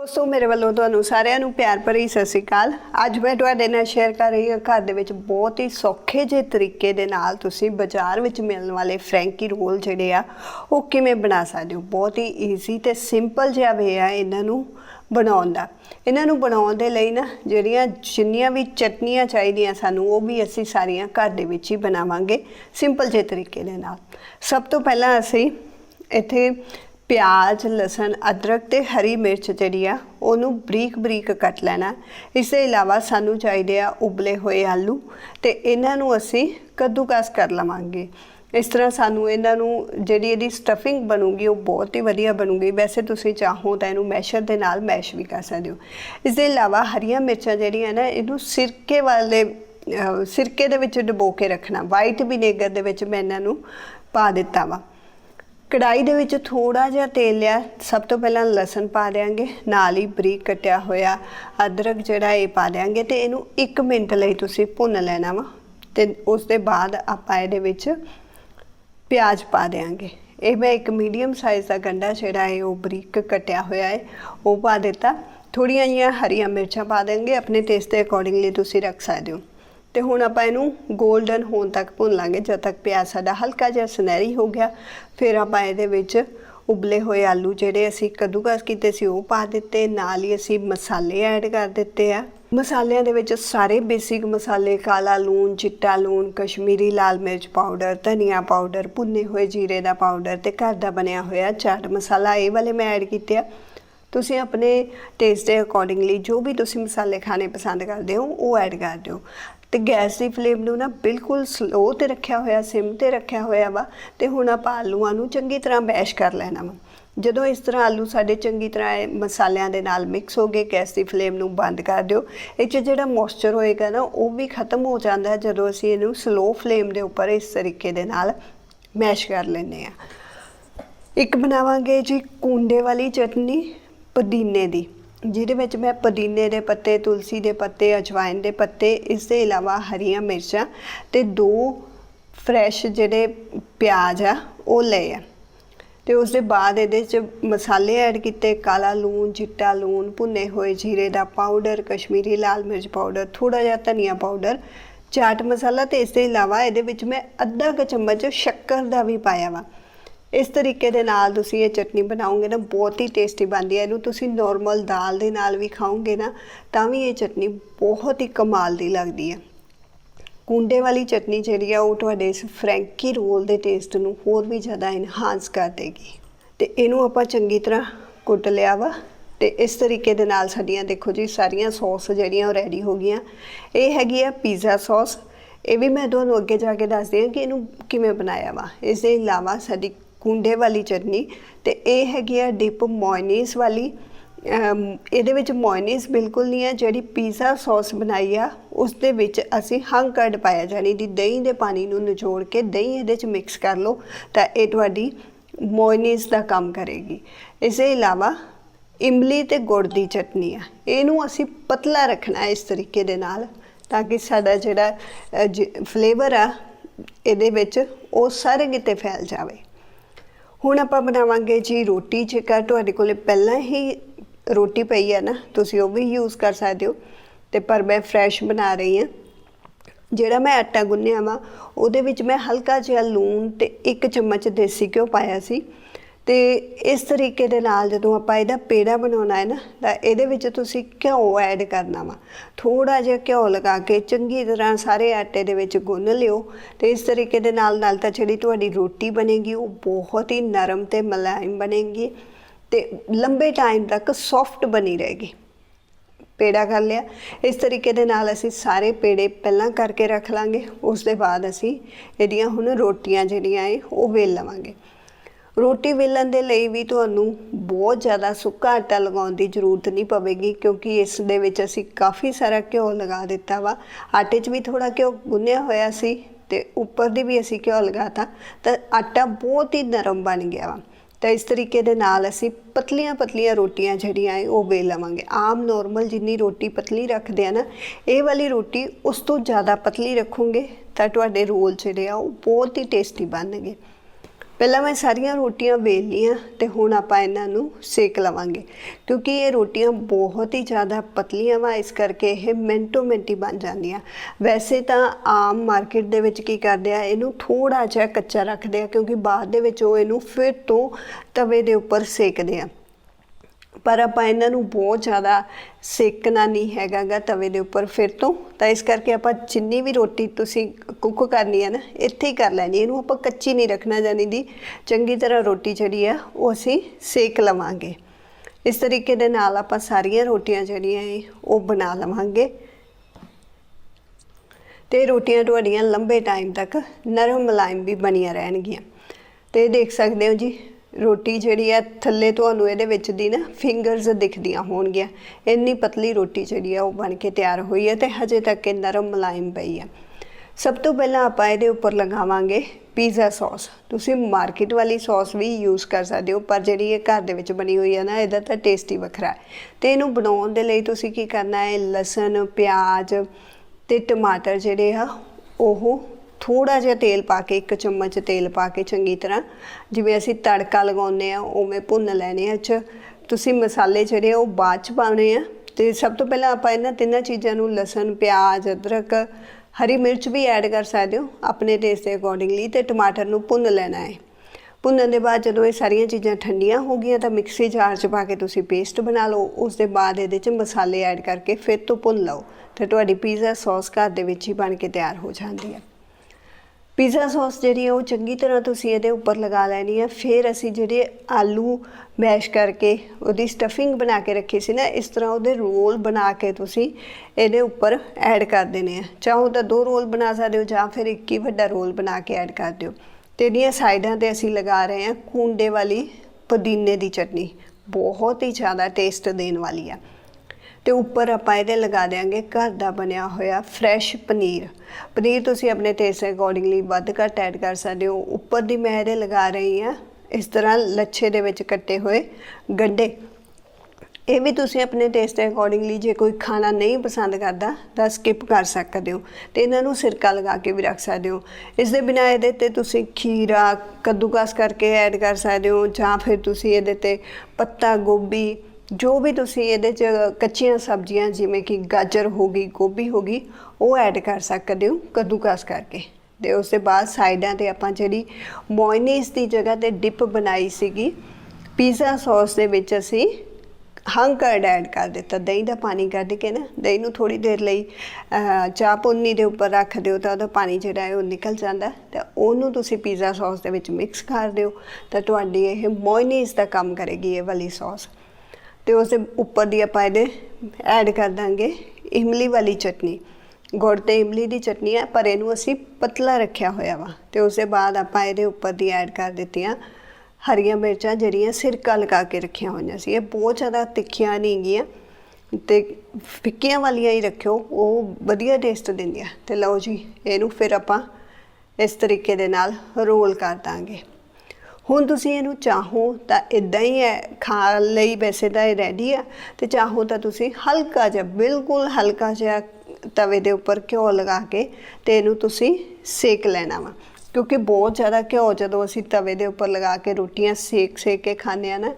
ਦੋਸਤੋ, ਮੇਰੇ ਵੱਲੋਂ ਤੁਹਾਨੂੰ ਸਾਰਿਆਂ ਨੂੰ ਪਿਆਰ ਭਰੀ ਸਤਿ ਸ਼੍ਰੀ ਅਕਾਲ। ਅੱਜ ਮੈਂ ਤੁਹਾਡੇ ਨਾਲ ਸ਼ੇਅਰ ਕਰ ਰਹੀ ਹਾਂ ਘਰ ਦੇ ਵਿੱਚ ਬਹੁਤ ਹੀ ਸੌਖੇ ਜਿਹੇ ਤਰੀਕੇ ਦੇ ਨਾਲ ਤੁਸੀਂ ਬਾਜ਼ਾਰ ਵਿੱਚ ਮਿਲਣ ਵਾਲੇ ਫਰੈਂਕੀ ਰੋਲ ਜਿਹੜੇ ਆ, ਉਹ ਕਿਵੇਂ ਬਣਾ ਸਕਦੇ ਹੋ? ਬਹੁਤ ਹੀ ਈਜ਼ੀ ਤੇ ਸਿੰਪਲ ਜਿਹਾ ਵੇ ਆ ਇਹਨਾਂ ਨੂੰ ਬਣਾਉਣ ਦਾ। ਇਹਨਾਂ ਨੂੰ ਬਣਾਉਣ ਦੇ ਲਈ ਨਾ, ਜਿਹੜੀਆਂ ਜਿੰਨੀਆਂ ਵੀ ਚਟਨੀਆਂ ਚਾਹੀਦੀਆਂ ਸਾਨੂੰ, ਉਹ ਵੀ ਅਸੀਂ ਸਾਰੀਆਂ ਘਰ ਦੇ ਵਿੱਚ ਹੀ ਬਣਾਵਾਂਗੇ ਸਿੰਪਲ ਜਿਹੇ ਤਰੀਕੇ ਦੇ ਨਾਲ। ਸਭ ਤੋਂ ਪਹਿਲਾਂ ਅਸੀਂ ਇੱਥੇ ਪਿਆਜ਼, ਲਸਣ, ਅਦਰਕ ਤੇ ਹਰੀ ਮਿਰਚ ਜਿਹੜੀ ਆ, ਉਹਨੂੰ ਬਰੀਕ ਬਰੀਕ ਕੱਟ ਲੈਣਾ। ਇਸ ਦੇ ਇਲਾਵਾ ਸਾਨੂੰ ਚਾਹੀਦੇ ਆ ਉਬਲੇ ਹੋਏ ਆਲੂ ਤੇ ਇਹਨਾਂ ਨੂੰ ਅਸੀਂ ਕੱਦੂਕਸ ਕਰ ਲਵਾਂਗੇ। ਇਸ ਤਰ੍ਹਾਂ ਸਾਨੂੰ ਇਹਨਾਂ ਨੂੰ ਜਿਹੜੀ ਇਹਦੀ ਸਟਫਿੰਗ ਬਣੂਗੀ, ਉਹ ਬਹੁਤ ਹੀ ਵਧੀਆ ਬਣੂਗੀ। ਵੈਸੇ ਤੁਸੀਂ ਚਾਹੋ ਤਾਂ ਇਹਨੂੰ ਮੈਸ਼ਰ ਦੇ ਨਾਲ ਮੈਸ਼ ਵੀ ਕਰ ਸਕਦੇ ਹੋ। ਇਸ ਦੇ ਇਲਾਵਾ ਹਰੀਆਂ ਮਿਰਚਾਂ ਜਿਹੜੀਆਂ ਨਾ, ਇਹਨੂੰ ਸਿਰਕੇ ਵਾਲੇ ਸਿਰਕੇ ਦੇ ਵਿੱਚ ਡਬੋ ਕੇ ਰੱਖਣਾ। ਵਾਈਟ ਵਿਨੇਗਰ ਦੇ ਵਿੱਚ ਮੈਂ ਇਹਨਾਂ ਨੂੰ ਪਾ ਦਿੱਤਾ ਵਾ। ਕੜਾਈ ਦੇ ਵਿੱਚ ਥੋੜਾ ਜਿਹਾ ਤੇਲ ਲਿਆ। ਸਭ ਤੋਂ ਪਹਿਲਾਂ ਲਸਣ ਪਾ ਦਿਆਂਗੇ। ਨਾਲ ਹੀ ਬਰੀਕ ਕੱਟਿਆ ਹੋਇਆ ਅਦਰਕ ਜਿਹੜਾ ਇਹ ਪਾ ਦਿਆਂਗੇ ਤੇ ਇਹਨੂੰ 1 ਮਿੰਟ ਲਈ ਤੁਸੀਂ ਭੁੰਨ ਲੈਣਾ ਵਾ ਤੇ ਉਸ ਦੇ ਬਾਅਦ ਆਪਾਂ ਇਹਦੇ ਵਿੱਚ ਪਿਆਜ਼ ਪਾ ਦਿਆਂਗੇ। ਇਹ ਮੈਂ ਇੱਕ ਮੀਡੀਅਮ ਸਾਈਜ਼ ਦਾ ਗੰਡਾ ਜਿਹੜਾ ਹੈ ਉਹ ਬਰੀਕ ਕੱਟਿਆ ਹੋਇਆ ਹੈ, ਉਹ ਪਾ ਦਿੱਤਾ। ਥੋੜੀਆਂ ਜਿਹੀਆਂ ਹਰੀਆਂ ਮਿਰਚਾਂ ਪਾ ਦੇਂਗੇ ਆਪਣੇ ਟੇਸਟ ਦੇ ਅਕੋਰਡਿੰਗਲੀ ਤੁਸੀਂ ਰੱਖ ਸਕਦੇ ਹੋ। ਤੇ ਹੁਣ ਆਪਾਂ ਇਹਨੂੰ 골ਡਨ ਹੋਣ ਤੱਕ ਭੁੰਨ ਲਾਂਗੇ, ਜਦ ਤੱਕ ਪਿਆਜ਼ ਸਾਡਾ ਹਲਕਾ ਜਿਹਾ ਸੁਨਹਿਰੀ ਹੋ ਗਿਆ। ਫਿਰ ਆਪਾਂ ਇਹਦੇ ਵਿੱਚ ਉਬਲੇ ਹੋਏ ਆਲੂ ਜਿਹੜੇ ਅਸੀਂ ਕੱਦੂਕਸ ਕੀਤੇ ਸੀ, ਉਹ ਪਾ ਦਿੱਤੇ। ਨਾਲ ਹੀ ਅਸੀਂ ਮਸਾਲੇ ਐਡ ਕਰ ਦਿੱਤੇ ਆ। ਮਸਾਲਿਆਂ ਦੇ ਵਿੱਚ ਸਾਰੇ ਬੇਸਿਕ ਮਸਾਲੇ, ਕਾਲਾ ਲੂਣ, ਚਿੱਟਾ ਲੂਣ, ਕਸ਼ਮੀਰੀ ਲਾਲ ਮਿਰਚ ਪਾਊਡਰ ਧਨੀਆ ਪਾਊਡਰ ਭੁੰਨੇ ਹੋਏ ਜੀਰੇ ਦਾ ਪਾਊਡਰ ਤੇ ਘਰ ਦਾ ਬਣਿਆ ਹੋਇਆ ਚਾਟ ਮਸਾਲਾ, ਇਹ ਵਾਲੇ ਮੈਂ ਐਡ ਕੀਤੇ ਆ। ਤੁਸੀਂ ਆਪਣੇ ਟੇਸਟ ਦੇ ਅਕੋਰਡਿੰਗਲੀ ਜੋ ਵੀ ਤੁਸੀਂ ਮਸਾਲੇ ਖਾਣੇ ਪਸੰਦ ਕਰਦੇ ਹੋ, ਉਹ ਐਡ ਕਰ ਦਿਓ। ਤੇ ਗੈਸ ਦੀ ਫਲੇਮ ਨੂੰ ਨਾ ਬਿਲਕੁਲ ਸਲੋ ਤੇ ਰੱਖਿਆ ਹੋਇਆ, ਸਿਮ ਤੇ ਰੱਖਿਆ ਹੋਇਆ ਵਾ, ਤੇ ਹੁਣ ਆਪਾਂ ਆਲੂਆਂ ਨੂੰ ਚੰਗੀ ਤਰ੍ਹਾਂ ਮੈਸ਼ ਕਰ ਲੈਣਾ ਵਾ। ਜਦੋਂ ਇਸ ਤਰ੍ਹਾਂ ਆਲੂ ਸਾਡੇ ਚੰਗੀ ਤਰ੍ਹਾਂ ਮਸਾਲਿਆਂ ਦੇ ਨਾਲ ਮਿਕਸ ਹੋ ਗਏ, ਗੈਸ ਦੀ ਫਲੇਮ ਨੂੰ ਬੰਦ ਕਰ ਦਿਓ। ਇਹ 'ਚ ਜਿਹੜਾ ਮੋਇਸਚਰ ਹੋਏਗਾ ਨਾ, ਉਹ ਵੀ ਖਤਮ ਹੋ ਜਾਂਦਾ ਹੈ ਜਦੋਂ ਅਸੀਂ ਇਹਨੂੰ ਸਲੋ ਫਲੇਮ ਦੇ ਉੱਪਰ ਇਸ ਤਰੀਕੇ ਦੇ ਨਾਲ ਮੈਸ਼ ਕਰ ਲੈਂਦੇ ਆ ਇੱਕ ਬਣਾਵਾਂਗੇ ਜੀ ਕੁੰਡੇ ਵਾਲੀ ਚਟਨੀ। ਪੁਦੀਨੇ ਦੀ, ਜਿਹਦੇ ਵਿੱਚ ਮੈਂ ਪੁਦੀਨੇ ਦੇ ਪੱਤੇ, ਤੁਲਸੀ ਦੇ ਪੱਤੇ ਅਜਵਾਇਨ ਦੇ ਪੱਤੇ, ਇਸ ਦੇ ਇਲਾਵਾ ਹਰੀਆਂ ਮਿਰਚਾਂ ਤੇ ਦੋ ਫਰੈਸ਼ ਜਿਹੜੇ ਪਿਆਜ਼ ਆ, ਉਹ ਲਏ ਆ। ਤੇ ਉਸ ਦੇ ਬਾਅਦ ਇਹਦੇ ਚ ਮਸਾਲੇ ਐਡ ਕੀਤੇ, ਕਾਲਾ ਲੂਣ, ਚਿੱਟਾ ਲੂਣ, ਭੁੰਨੇ ਹੋਏ ਜੀਰੇ ਦਾ ਪਾਊਡਰ ਕਸ਼ਮੀਰੀ ਲਾਲ ਮਿਰਚ ਪਾਊਡਰ ਥੋੜਾ ਜਿਹਾ ਧਨੀਆ ਪਾਊਡਰ ਚਾਟ ਮਸਾਲਾ ਤੇ ਇਸ ਦੇ ਇਲਾਵਾ ਇਹਦੇ ਵਿੱਚ ਮੈਂ ਅੱਧਾ ਕੁ ਚਮਚ ਸ਼ੱਕਰ ਦਾ ਵੀ ਪਾਇਆ ਵਾ। ਇਸ ਤਰੀਕੇ ਦੇ ਨਾਲ ਤੁਸੀਂ ਇਹ ਚਟਨੀ ਬਣਾਓਗੇ ਨਾ, ਬਹੁਤ ਹੀ ਟੇਸਟੀ ਬਣਦੀ ਹੈ। ਇਹਨੂੰ ਤੁਸੀਂ ਨਾਰਮਲ ਦਾਲ ਦੇ ਨਾਲ ਵੀ ਖਾਓਗੇ ਨਾ, ਤਾਂ ਵੀ ਇਹ ਚਟਨੀ ਬਹੁਤ ਹੀ ਕਮਾਲ ਦੀ ਲੱਗਦੀ ਹੈ। ਕੁੰਡੇ ਵਾਲੀ ਚਟਨੀ ਜਿਹੜੀ ਆ, ਉਹ ਤੁਹਾਡੇ ਇਸ ਫਰੈਂਕੀ ਰੋਲ ਦੇ ਟੇਸਟ ਨੂੰ ਹੋਰ ਵੀ ਜ਼ਿਆਦਾ ਇਨਹਾਂਸ ਕਰ ਦੇਗੀ। ਤੇ ਇਹਨੂੰ ਆਪਾਂ ਚੰਗੀ ਤਰ੍ਹਾਂ ਕੁੱਟ ਲਿਆ ਵਾ। ਤੇ ਇਸ ਤਰੀਕੇ ਦੇ ਨਾਲ ਸਾਡੀਆਂ, ਦੇਖੋ ਜੀ, ਸਾਰੀਆਂ ਸੌਸ ਜਿਹੜੀਆਂ ਉਹ ਰੈਡੀ ਹੋ ਗਈਆਂ। ਇਹ ਹੈਗੀ ਆ ਪੀਜ਼ਾ ਸੌਸ ਇਹ ਵੀ ਮੈਂ ਤੁਹਾਨੂੰ ਅੱਗੇ ਜਾ ਕੇ ਦੱਸਦੀ ਹਾਂ ਕਿ ਇਹਨੂੰ ਕਿਵੇਂ ਬਣਾਇਆ ਵਾ। ਇਸ ਦੇ ਇਲਾਵਾ ਸਾਡੀ ਕੁੰਡੇ ਵਾਲੀ ਚਟਨੀ ਤੇ ਇਹ ਹੈਗੀ ਆ ਡਿਪ ਮੋਇਨੀਜ਼ ਵਾਲੀ। ਇਹਦੇ ਵਿੱਚ ਮੋਇਨੀਜ਼ ਬਿਲਕੁਲ ਨਹੀਂ ਹੈ ਜਿਹੜੀ ਪੀਜ਼ਾ ਸੌਸ ਬਣਾਈ ਆ, ਉਸ ਦੇ ਵਿੱਚ ਅਸੀਂ ਹੰਗ ਕਰਡ ਪਾਇਆ ਜਾਨੀ ਦੀ ਦਹੀਂ ਦੇ ਪਾਣੀ ਨੂੰ ਨਿਚੋੜ ਕੇ ਦਹੀਂ ਇਹਦੇ ਚ ਮਿਕਸ ਕਰ ਲਓ, ਤਾਂ ਇਹ ਤੁਹਾਡੀ ਮੋਇਨੀਜ਼ ਦਾ ਕੰਮ ਕਰੇਗੀ। ਇਸ ਦੇ ਇਲਾਵਾ ਇਮਲੀ ਤੇ ਗੁੜ ਦੀ ਚਟਨੀ ਆ। ਇਹਨੂੰ ਅਸੀਂ ਪਤਲਾ ਰੱਖਣਾ ਇਸ ਤਰੀਕੇ ਦੇ ਨਾਲ, ਤਾਂ ਕਿ ਸਾਡਾ ਜਿਹੜਾ ਫਲੇਵਰ ਆ, ਇਹਦੇ ਵਿੱਚ ਉਹ ਸਾਰੇ ਕਿਤੇ ਫੈਲ ਜਾਵੇ। ਹੁਣ ਆਪਾਂ ਬਣਾਵਾਂਗੇ ਜੀ ਰੋਟੀ, ਜੇਕਰ ਤੁਹਾਡੇ ਕੋਲੇ ਪਹਿਲਾਂ ਹੀ ਰੋਟੀ ਪਈ ਹੈ ਨਾ, ਤੁਸੀਂ ਉਹ ਵੀ ਯੂਜ਼ ਕਰ ਸਕਦੇ ਹੋ। ਤੇ ਪਰ ਮੈਂ ਫਰੈਸ਼ ਬਣਾ ਰਹੀ ਹਾਂ। ਜਿਹੜਾ ਮੈਂ ਆਟਾ ਗੁੰਨਿਆ ਵਾ, ਉਹਦੇ ਵਿੱਚ ਮੈਂ ਹਲਕਾ ਜਿਹਾ ਲੂਣ ਤੇ ਇੱਕ ਚਮਚ ਦੇਸੀ ਘਿਓ ਪਾਇਆ ਸੀ। ਤੇ ਇਸ ਤਰੀਕੇ ਦੇ ਨਾਲ ਜਦੋਂ ਆਪਾਂ ਇਹਦਾ ਪੇੜਾ ਬਣਾਉਣਾ ਹੈ ਨਾ, ਤਾਂ ਇਹਦੇ ਵਿੱਚ ਤੁਸੀਂ ਘਿਓ ਐਡ ਕਰਨਾ ਵਾ। ਥੋੜਾ ਜਿਹਾ ਘਿਓ ਲਗਾ ਕੇ ਚੰਗੀ ਤਰ੍ਹਾਂ ਸਾਰੇ ਆਟੇ ਦੇ ਵਿੱਚ ਗੁੰਨ ਲਿਓ ਤੇ ਇਸ ਤਰੀਕੇ ਦੇ ਨਾਲ ਨਾਲ ਤਾਂ ਜਿਹੜੀ ਤੁਹਾਡੀ ਰੋਟੀ ਬਣੇਗੀ ਉਹ ਬਹੁਤ ਹੀ ਨਰਮ ਤੇ ਮਲਾਇਮ ਬਣੇਗੀ ਤੇ ਲੰਬੇ ਟਾਈਮ ਤੱਕ ਸੌਫਟ ਬਣੀ ਰਹੇਗੀ। ਪੇੜਾ ਕਰ ਲਿਆ। ਇਸ ਤਰੀਕੇ ਦੇ ਨਾਲ ਅਸੀਂ ਸਾਰੇ ਪੇੜੇ ਪਹਿਲਾਂ ਕਰਕੇ ਰੱਖ ਲਾਂਗੇ, ਉਸ ਦੇ ਬਾਅਦ ਅਸੀਂ ਇਹਦੀਆਂ ਹੁਣ ਰੋਟੀਆਂ ਜਿਹੜੀਆਂ ਏ ਉਹ ਵੇਲ ਲਵਾਂਗੇ। ਰੋਟੀ ਵੇਲਣ ਦੇ ਲਈ ਵੀ ਤੁਹਾਨੂੰ ਬਹੁਤ ਜ਼ਿਆਦਾ ਸੁੱਕਾ ਆਟਾ ਲਗਾਉਣ ਦੀ ਜ਼ਰੂਰਤ ਨਹੀਂ ਪਵੇਗੀ, ਕਿਉਂਕਿ ਇਸ ਦੇ ਵਿੱਚ ਅਸੀਂ ਕਾਫੀ ਸਾਰਾ ਘਿਓ ਲਗਾ ਦਿੱਤਾ ਵਾ। ਆਟੇ 'ਚ ਵੀ ਥੋੜਾ ਘਿਓ ਗੁੰਨਿਆ ਹੋਇਆ ਸੀ ਤੇ ਉੱਪਰ ਦੀ ਵੀ ਅਸੀਂ ਘਿਓ ਲਗਾਤਾ, ਤਾਂ ਆਟਾ ਬਹੁਤ ਹੀ ਨਰਮ ਬਣ ਗਿਆ ਵਾ। ਤਾਂ ਇਸ ਤਰੀਕੇ ਦੇ ਨਾਲ ਅਸੀਂ ਪਤਲੀਆਂ ਪਤਲੀਆਂ ਰੋਟੀਆਂ ਜਿਹੜੀਆਂ ਹੈ ਉਹ ਵੇਲ ਲਵਾਂਗੇ। ਆਮ ਨਾਰਮਲ ਜਿੰਨੀ ਰੋਟੀ ਪਤਲੀ ਰੱਖਦੇ ਆ ਨਾ, ਇਹ ਵਾਲੀ ਰੋਟੀ ਉਸ ਤੋਂ ਜ਼ਿਆਦਾ ਪਤਲੀ ਰੱਖੋਗੇ ਤਾਂ ਤੁਹਾਡੇ ਰੋਲ ਜਿਹੜੇ ਆ, ਉਹ ਬਹੁਤ ਹੀ ਟੇਸਟੀ ਬਣਨਗੇ। ਪਹਿਲਾਂ ਮੈਂ ਸਾਰੀਆਂ ਰੋਟੀਆਂ ਵੇਲ ਲਈਆਂ ਤੇ ਹੁਣ ਆਪਾਂ ਇਹਨਾਂ ਨੂੰ ਸੇਕ ਲਵਾਂਗੇ। ਕਿਉਂਕਿ ਇਹ ਰੋਟੀਆਂ ਬਹੁਤ ਹੀ ਜ਼ਿਆਦਾ ਪਤਲੀਆਂ ਵਾ, ਇਸ ਕਰਕੇ ਇਹ ਮਿੰਟੋ ਮਿੰਟੀ ਬਣ ਜਾਂਦੀਆਂ। ਵੈਸੇ ਤਾਂ ਆਮ ਮਾਰਕੀਟ ਦੇ ਵਿੱਚ ਕੀ ਕਰਦੇ ਆ, ਇਹਨੂੰ ਥੋੜਾ ਜਿਹਾ ਕੱਚਾ ਰੱਖਦੇ ਆ, ਕਿਉਂਕਿ ਬਾਅਦ ਦੇ ਵਿੱਚ ਉਹ ਇਹਨੂੰ ਫਿਰ ਤੋਂ ਤਵੇ ਦੇ ਉੱਪਰ ਸੇਕਦੇ ਆ। ਪਰ ਆਪਾਂ ਇਹਨਾਂ ਨੂੰ ਬਹੁਤ ਜ਼ਿਆਦਾ ਸੇਕਣਾ ਨਹੀਂ ਹੈਗਾਗਾ ਤਵੇ ਦੇ ਉੱਪਰ ਫਿਰ ਤੋਂ। ਤਾਂ ਇਸ ਕਰਕੇ ਆਪਾਂ ਜਿੰਨੀ ਵੀ ਰੋਟੀ ਤੁਸੀਂ ਕੁੱਕ ਕਰਨੀ ਹੈ ਨਾ, ਇੱਥੇ ਹੀ ਕਰ ਲੈਣੀ। ਇਹਨੂੰ ਆਪਾਂ ਕੱਚੀ ਨਹੀਂ ਰੱਖਣਾ ਜਾਣੀ ਦੀ। ਚੰਗੀ ਤਰ੍ਹਾਂ ਰੋਟੀ ਜਿਹੜੀ ਆ, ਉਹ ਅਸੀਂ ਸੇਕ ਲਵਾਂਗੇ। ਇਸ ਤਰੀਕੇ ਦੇ ਨਾਲ ਆਪਾਂ ਸਾਰੀਆਂ ਰੋਟੀਆਂ ਜਿਹੜੀਆਂ ਇਹ, ਉਹ ਬਣਾ ਲਵਾਂਗੇ। ਤੇ ਰੋਟੀਆਂ ਤੁਹਾਡੀਆਂ ਲੰਬੇ ਟਾਈਮ ਤੱਕ ਨਰਮ ਮੁਲਾਇਮ ਵੀ ਬਣੀਆਂ ਰਹਿਣਗੀਆਂ। ਤੇ ਦੇਖ ਸਕਦੇ ਹੋ ਜੀ ਰੋਟੀ ਜਿਹੜੀ ਆ ਥੱਲੇ ਤੁਹਾਨੂੰ ਇਹਦੇ ਵਿੱਚ ਦੀ ਨਾ ਫਿੰਗਰਸ ਦਿਖਦੀਆਂ ਹੋਣਗੀਆਂ। ਇੰਨੀ ਪਤਲੀ ਰੋਟੀ ਜਿਹੜੀ ਆ ਉਹ ਬਣ ਕੇ ਤਿਆਰ ਹੋਈ ਹੈ ਤੇ ਹਜੇ ਤੱਕ ਇਹ ਨਰਮ ਮਲਾਇਮ ਪਈ ਆ ਸਭ ਤੋਂ ਪਹਿਲਾਂ ਆਪਾਂ ਇਹਦੇ ਉੱਪਰ ਲਗਾਵਾਂਗੇ ਪੀਜ਼ਾ ਸੌਸ ਤੁਸੀਂ ਮਾਰਕੀਟ ਵਾਲੀ ਸੌਸ ਵੀ ਯੂਜ਼ ਕਰ ਸਕਦੇ ਹੋ, ਪਰ ਜਿਹੜੀ ਇਹ ਘਰ ਦੇ ਵਿੱਚ ਬਣੀ ਹੋਈ ਹੈ ਨਾ, ਇਹਦਾ ਤਾਂ ਟੇਸਟ ਹੀ ਵੱਖਰਾ ਹੈ। ਤੇ ਇਹਨੂੰ ਬਣਾਉਣ ਦੇ ਲਈ ਤੁਸੀਂ ਕੀ ਕਰਨਾ ਹੈ, ਲਸਣ, ਪਿਆਜ਼ ਤੇ ਟਮਾਟਰ ਜਿਹੜੇ ਆ, ਉਹ ਥੋੜਾ ਜਿਹਾ ਤੇਲ ਪਾ ਕੇ, ਇੱਕ ਚਮਚ ਤੇਲ ਪਾ ਕੇ ਚੰਗੀ ਤਰ੍ਹਾਂ, ਜਿਵੇਂ ਅਸੀਂ ਤੜਕਾ ਲਗਾਉਂਦੇ ਆ ਉਵੇਂ ਭੁੰਨ ਲੈਣੇ ਆ ਚ। ਤੁਸੀਂ ਮਸਾਲੇ ਜਿਹੜੇ ਆ, ਉਹ ਬਾਅਦ ਚ ਪਾਉਣੇ ਆ। ਤੇ ਸਭ ਤੋਂ ਪਹਿਲਾਂ ਆਪਾਂ ਇਹਨਾਂ ਤਿੰਨਾਂ ਚੀਜ਼ਾਂ ਨੂੰ ਲਸਣ, ਪਿਆਜ਼, ਅਦਰਕ, ਹਰੀ ਮਿਰਚ ਵੀ ਐਡ ਕਰ ਸਕਦੇ ਹੋ, ਆਪਣੇ ਟੇਸਟ ਦੇ ਅਕੋਰਡਿੰਗਲੀ ਤੇ ਟਮਾਟਰ ਨੂੰ ਭੁੰਨ ਲੈਣਾ ਹੈ। ਭੁੰਨਣ ਦੇ ਬਾਅਦ ਜਦੋਂ ਇਹ ਸਾਰੀਆਂ ਚੀਜ਼ਾਂ ਠੰਡੀਆਂ ਹੋ ਗਈਆਂ, ਤਾਂ ਮਿਕਸੀ ਜਾਰ 'ਚ ਪਾ ਕੇ ਤੁਸੀਂ ਪੇਸਟ ਬਣਾ ਲਓ। ਉਸ ਦੇ ਬਾਅਦ ਇਹਦੇ 'ਚ ਮਸਾਲੇ ਐਡ ਕਰਕੇ ਫਿਰ ਤੋਂ ਭੁੰਨ ਲਓ, ਤੇ ਤੁਹਾਡੀ ਪੀਜ਼ਾ ਸੌਸ ਘਰ ਦੇ ਵਿੱਚ ਹੀ ਬਣ ਕੇ ਤਿਆਰ ਹੋ ਜਾਂਦੀ ਹੈ। ਪੀਜ਼ਾ ਸੌਸ ਜਿਹੜੀ ਹੈ ਉਹ ਚੰਗੀ ਤਰ੍ਹਾਂ ਤੁਸੀਂ ਇਹਦੇ ਉੱਪਰ ਲਗਾ ਲੈਣੀ ਹੈ ਫਿਰ ਅਸੀਂ ਜਿਹੜੇ ਆਲੂ ਮੈਸ਼ ਕਰਕੇ ਉਹਦੀ ਸਟਫਿੰਗ ਬਣਾ ਕੇ ਰੱਖੀ ਸੀ ਨਾ, ਇਸ ਤਰ੍ਹਾਂ ਉਹਦੇ ਰੋਲ ਬਣਾ ਕੇ ਤੁਸੀਂ ਇਹਦੇ ਉੱਪਰ ਐਡ ਕਰ ਦੇਣੇ ਆ। ਚਾਹੋ ਤਾਂ ਦੋ ਰੋਲ ਬਣਾ ਸਕਦੇ ਹੋ, ਜਾਂ ਫਿਰ ਇੱਕ ਹੀ ਵੱਡਾ ਰੋਲ ਬਣਾ ਕੇ ਐਡ ਕਰ ਦਿਓ। ਤੇ ਇਹਦੀਆਂ ਸਾਈਡਾਂ ਤੇ ਅਸੀਂ ਲਗਾ ਰਹੇ ਹਾਂ ਕੂੰਡੇ ਵਾਲੀ ਪੁਦੀਨੇ ਦੀ ਚਟਨੀ। ਬਹੁਤ ਹੀ ਜ਼ਿਆਦਾ ਟੇਸਟ ਦੇਣ ਵਾਲੀ ਆ। ਤੇ ਉੱਪਰ ਆਪਾਂ ਇਹਦੇ ਲਗਾ ਦੇਾਂਗੇ ਘਰ ਦਾ ਬਣਿਆ ਹੋਇਆ ਫਰੈਸ਼ ਪਨੀਰ। ਪਨੀਰ ਤੁਸੀਂ ਆਪਣੇ ਟੇਸਟ ਅਕੋਰਡਿੰਗਲੀ ਵੱਧ ਘੱਟ ਐਡ ਕਰ ਸਕਦੇ ਹੋ। ਉੱਪਰ ਦੀ ਮੈਂ ਇਹਦੇ ਲਗਾ ਰਹੀ ਹਾਂ, ਇਸ ਤਰ੍ਹਾਂ ਲੱਛੇ ਦੇ ਵਿੱਚ ਕੱਟੇ ਹੋਏ ਗੰਡੇ। ਇਹ ਵੀ ਤੁਸੀਂ ਆਪਣੇ ਟੇਸਟ ਦੇ ਅਕੋਰਡਿੰਗਲੀ ਜੇ ਕੋਈ ਖਾਣਾ ਨਹੀਂ ਪਸੰਦ ਕਰਦਾ ਤਾਂ ਸਕਿਪ ਕਰ ਸਕਦੇ ਹੋ ਤੇ ਇਹਨਾਂ ਨੂੰ ਸਿਰਕਾ ਲਗਾ ਕੇ ਵੀ ਰੱਖ ਸਕਦੇ ਹੋ। ਇਸ ਦੇ ਬਿਨਾ ਇਹਦੇ ਤੇ ਤੁਸੀਂ ਖੀਰਾ, ਕੱਦੂਕਸ ਕਰਕੇ ਐਡ ਕਰ ਸਕਦੇ ਹੋ ਜਾਂ ਫਿਰ ਤੁਸੀਂ ਇਹਦੇ ਤੇ ਪੱਤਾ ਗੋਭੀ ਜੋ ਵੀ ਤੁਸੀਂ ਇਹਦੇ ਚ ਕੱਚੀਆਂ ਸਬਜ਼ੀਆਂ, ਜਿਵੇਂ ਕਿ ਗਾਜਰ ਹੋ ਗਈ, ਗੋਭੀ ਹੋ ਗਈ, ਉਹ ਐਡ ਕਰ ਸਕਦੇ ਹੋ ਕੱਦੂਕਸ ਕਰਕੇ। ਤੇ ਉਸ ਤੋਂ ਬਾਅਦ ਸਾਈਡਾਂ ਤੇ ਆਪਾਂ ਜਿਹੜੀ ਮੋਇਨੀਜ਼ ਦੀ ਜਗ੍ਹਾ ਤੇ ਡਿਪ ਬਣਾਈ ਸੀਗੀ ਪੀਜ਼ਾ ਸੌਸ ਦੇ ਵਿੱਚ ਅਸੀਂ ਹੰਕਰਡ ਐਡ ਕਰ ਦਿੱਤਾ। ਦਹੀਂ ਦਾ ਪਾਣੀ ਕੱਢ ਕੇ ਨਾ, ਦਹੀਂ ਨੂੰ ਥੋੜੀ ਦੇਰ ਲਈ ਚਾਹ ਪੁੰਨੀ ਦੇ ਉੱਪਰ ਰੱਖ ਦਿਓ ਤਾਂ ਉਹਦਾ ਪਾਣੀ ਜਿਹੜਾ ਹੈ ਉਹ ਨਿਕਲ ਜਾਂਦਾ। ਤੇ ਉਹਨੂੰ ਤੁਸੀਂ ਪੀਜ਼ਾ ਸੌਸ ਦੇ ਵਿੱਚ ਮਿਕਸ ਕਰ ਦਿਓ ਤਾਂ ਤੁਹਾਡੀ ਇਹ ਮੋਇਨੀਜ਼ ਦਾ ਕੰਮ ਕਰੇਗੀ ਇਹ ਵਾਲੀ ਸੌਸ ਤੇ ਉਸ ਦੇ ਉੱਪਰ ਦੀ ਆਪਾਂ ਇਹਦੇ ਐਡ ਕਰ ਦਾਂਗੇ ਇਮਲੀ ਵਾਲੀ ਚਟਨੀ। ਗੁੜ ਤੇ ਇਮਲੀ ਦੀ ਚਟਨੀ ਹੈ ਪਰ ਇਹਨੂੰ ਅਸੀਂ ਪਤਲਾ ਰੱਖਿਆ ਹੋਇਆ ਵਾ। ਤੇ ਉਸ ਦੇ ਬਾਅਦ ਆਪਾਂ ਇਹਦੇ ਉੱਪਰ ਦੀ ਐਡ ਕਰ ਦਿੱਤੀਆਂ ਹਰੀਆਂ ਮਿਰਚਾਂ, ਜਿਹੜੀਆਂ ਸਿਰਕਾ ਲਗਾ ਕੇ ਰੱਖੀਆਂ ਹੋਈਆਂ ਸੀ। ਇਹ ਬਹੁਤ ਜ਼ਿਆਦਾ ਤਿੱਖੀਆਂ ਨਹੀਂ ਗੀਆਂ ਤੇ ਫਿੱਕੀਆਂ ਵਾਲੀਆਂ ਹੀ ਰੱਖਿਓ, ਉਹ ਵਧੀਆ ਟੇਸਟ ਦਿੰਦੀਆਂ। ਤੇ ਲਓ ਜੀ, ਇਹਨੂੰ ਫਿਰ ਆਪਾਂ ਇਸ ਤਰੀਕੇ ਦੇ ਨਾਲ ਰੋਲ ਕਰ ਦਾਂਗੇ। ਹੁਣ ਤੁਸੀਂ ਇਹਨੂੰ ਚਾਹੋ ਤਾਂ ਇਦਾਂ ਹੀ ਹੈ ਖਾਣ ਲਈ ਵੈਸੇ ਤਾਂ ਇਹ ਰੈਡੀ ਆ ਤੇ ਚਾਹੋ ਤਾਂ ਤੁਸੀਂ ਹਲਕਾ ਜਿਹਾ, ਬਿਲਕੁਲ ਹਲਕਾ ਜਿਹਾ ਤਵੇ ਦੇ ਉੱਪਰ ਘਿਓ ਲਗਾ ਕੇ ਤੇ ਇਹਨੂੰ ਤੁਸੀਂ ਸੇਕ ਲੈਣਾ ਵਾ। ਕਿਉਂਕਿ ਬਹੁਤ ਜ਼ਿਆਦਾ ਘਿਓ ਜਦੋਂ ਅਸੀਂ ਤਵੇ ਦੇ ਉੱਪਰ ਲਗਾ ਕੇ ਰੋਟੀਆਂ ਸੇਕ ਸੇਕ ਕੇ ਖਾਂਦੇ ਆ ਨਾ,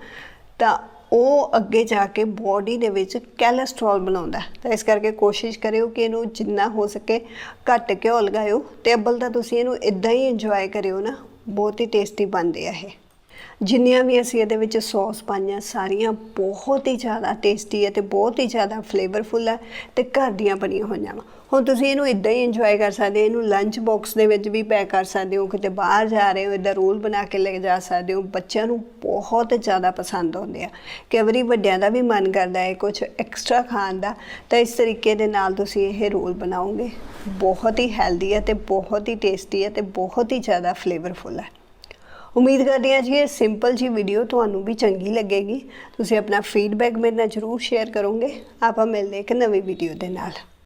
ਤਾਂ ਉਹ ਅੱਗੇ ਜਾ ਕੇ ਬਾਡੀ ਦੇ ਵਿੱਚ ਕੋਲੇਸਟ੍ਰੋਲ ਬਣਾਉਂਦਾ ਤਾਂ ਇਸ ਕਰਕੇ ਕੋਸ਼ਿਸ਼ ਕਰਿਓ ਕਿ ਇਹਨੂੰ ਜਿੰਨਾ ਹੋ ਸਕੇ ਘੱਟ ਘਿਓ ਲਗਾਇਓ ਤੇ ਅੱਬਲ ਤਾਂ ਤੁਸੀਂ ਇਹਨੂੰ ਇਦਾਂ ਹੀ ਇੰਜੋਏ ਕਰਿਓ ਨਾ ਬਹੁਤ ਹੀ ਟੇਸਟੀ ਬਣਦੇ ਆ ਇਹ। ਜਿੰਨੀਆਂ ਵੀ ਅਸੀਂ ਇਹਦੇ ਵਿੱਚ ਸੌਸ ਪਾਈਆਂ, ਸਾਰੀਆਂ ਬਹੁਤ ਹੀ ਜ਼ਿਆਦਾ ਟੇਸਟੀ ਹੈ ਤੇ ਬਹੁਤ ਹੀ ਜ਼ਿਆਦਾ ਫਲੇਵਰਫੁਲ ਹੈ ਤੇ ਘਰ ਦੀਆਂ ਬਣੀਆਂ ਹੋਈਆਂ ਵਾ। ਹੁਣ ਤੁਸੀਂ ਇਹਨੂੰ ਇਦਾਂ ਹੀ ਇੰਜੋਏ ਕਰ ਸਕਦੇ ਹੋ, ਇਹਨੂੰ ਲੰਚ ਬਾਕਸ ਦੇ ਵਿੱਚ ਵੀ ਪੈਕ ਕਰ ਸਕਦੇ ਹੋ, ਕਿਤੇ ਬਾਹਰ ਜਾ ਰਹੇ ਹੋ ਇਦਾਂ ਰੋਲ ਬਣਾ ਕੇ ਲੈ ਜਾ ਸਕਦੇ ਹੋ, ਬੱਚਿਆਂ ਨੂੰ ਬਹੁਤ ਜ਼ਿਆਦਾ ਪਸੰਦ ਆਉਂਦੇ ਆ। ਕਈ ਵਾਰੀ ਵੱਡਿਆਂ ਦਾ ਵੀ ਮਨ ਕਰਦਾ ਹੈ ਕੁਝ ਐਕਸਟਰਾ ਖਾਣ ਦਾ, ਤਾਂ ਇਸ ਤਰੀਕੇ ਦੇ ਨਾਲ ਤੁਸੀਂ ਇਹ ਰੋਲ ਬਣਾਓਗੇ। ਬਹੁਤ ਹੀ ਹੈਲਦੀ ਹੈ ਤੇ ਬਹੁਤ ਹੀ ਟੇਸਟੀ ਹੈ ਤੇ ਬਹੁਤ ਹੀ ਜ਼ਿਆਦਾ ਫਲੇਵਰਫੁਲ ਹੈ। ਉਮੀਦ ਕਰਦੇ ਹਾਂ ਜੀ ਇਹ ਸਿੰਪਲ ਜੀ ਵੀਡੀਓ ਤੁਹਾਨੂੰ ਵੀ ਚੰਗੀ ਲੱਗੇਗੀ। ਤੁਸੀਂ ਆਪਣਾ ਫੀਡਬੈਕ ਮੇਰੇ ਨਾਲ ਜਰੂਰ ਸ਼ੇਅਰ ਕਰੋਗੇ। ਆਪਾਂ ਮਿਲਦੇ ਇੱਕ ਨਵੀਂ ਵੀਡੀਓ ਦੇ ਨਾਲ।